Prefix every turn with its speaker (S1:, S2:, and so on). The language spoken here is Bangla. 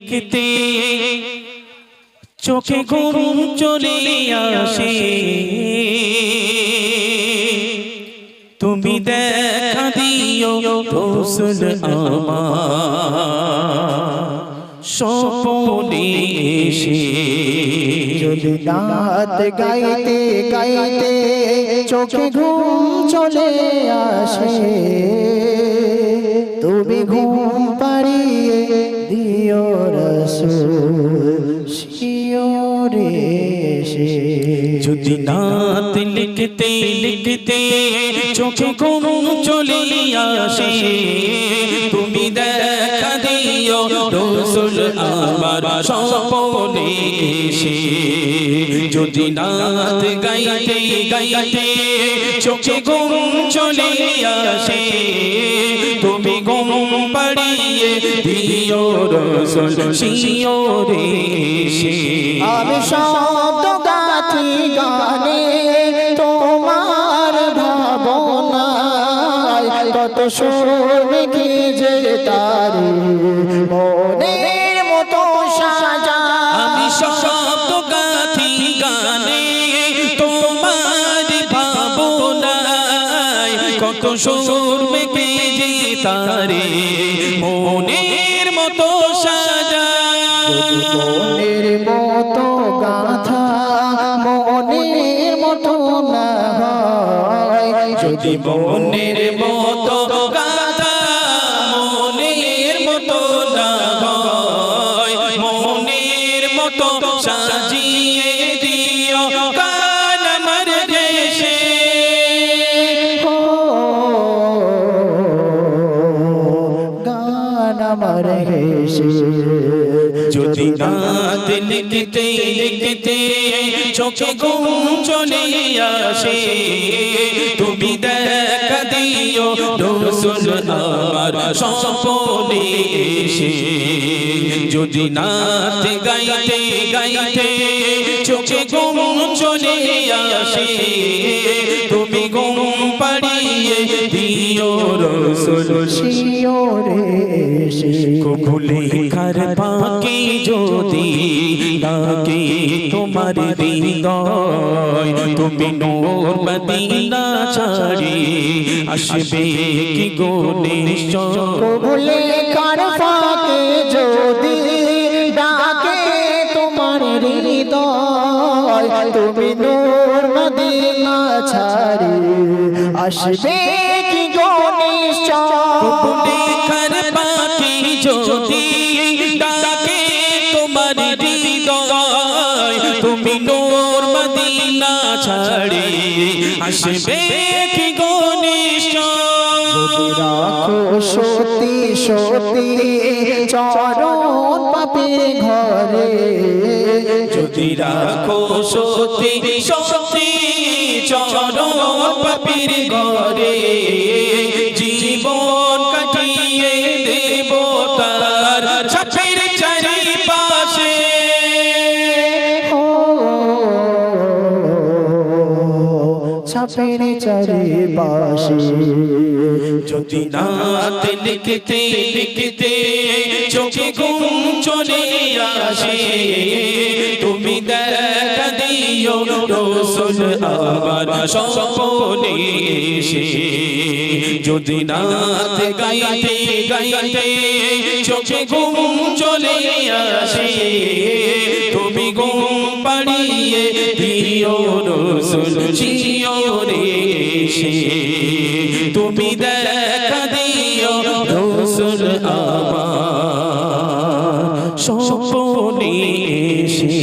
S1: দেখতে চোখে ঘুম চলে আসে। তুমি দেখা দিও রসুল আমার। স্বপনে এসে
S2: যদি রাত গাইতে গাইতে চোখে ঘুম চলে আসে, তুমি ঘুম এসে
S1: যদি নাত লিখতে লিখতে চোখে ঘুম চলে আসে, তুমি দেখা দিও রসুল আমার সপনে এসে। যদি নাত গাইতে গাইতে চোখে ঘুম চলে আসে তুমি ঘুম পাড়িয়ে দিও রসুল শিওরে এসে
S2: আমি শব্দ গাথি গানে তোমার ভাবনায় কত সুর মেঘে যে তারি
S1: সুর মেঘে যে তারে মনের মতো সাজা।
S2: মনের মতো গাথা, মনের মতো না
S1: যদি মনের মতো গাথা, মনের মতো না হয় মনের মতো সাজিয়ে যদি নাত লিখতে লিখতে চোখে ঘুম চলে আসে তুমি দেখা দিও রসুল আমার স্বপনে এসে যদি নাত গাইতে গাইতে চোখে ঘুম চলে আসে তুমি পাড়িয়ে দিও রসুল।
S2: শিওরে। এসে
S1: ভুলে কার পাকে যদি লাগে তোমার হৃদয় তুমি নূর মদিনা ছাড়ি আসবে কি গো নিশ্চয়?
S2: ফাঁকে তুমি নূর মদিনা ছাড়ি। আসবে কি গো নিশ্চয়?
S1: কার পাকে যদি ডাকে তোমার হৃদয় তুমি নূর মদিনা ছাড়ি। আসবে কি গো
S2: রাখো সতী সতী চরণ পাপের ঘরে।
S1: যদি রাখো সতী সতী চরণ পাপির ঘরে। ছাপের চারি পাশে যদি নাত লিখতে লিখতে চোখে ঘুম চলে আসে, তুমি দেখা দিও রসুল আমার সপনে এসে। যদি নাত গাইতে গাইতে চোখে ঘুম চলে আসে, তুমি ঘুম পাড়িয়ে দিও রসুল শিওরে এসে। তুমি দেখা দিও রসুল আমার স্বপনে এসে।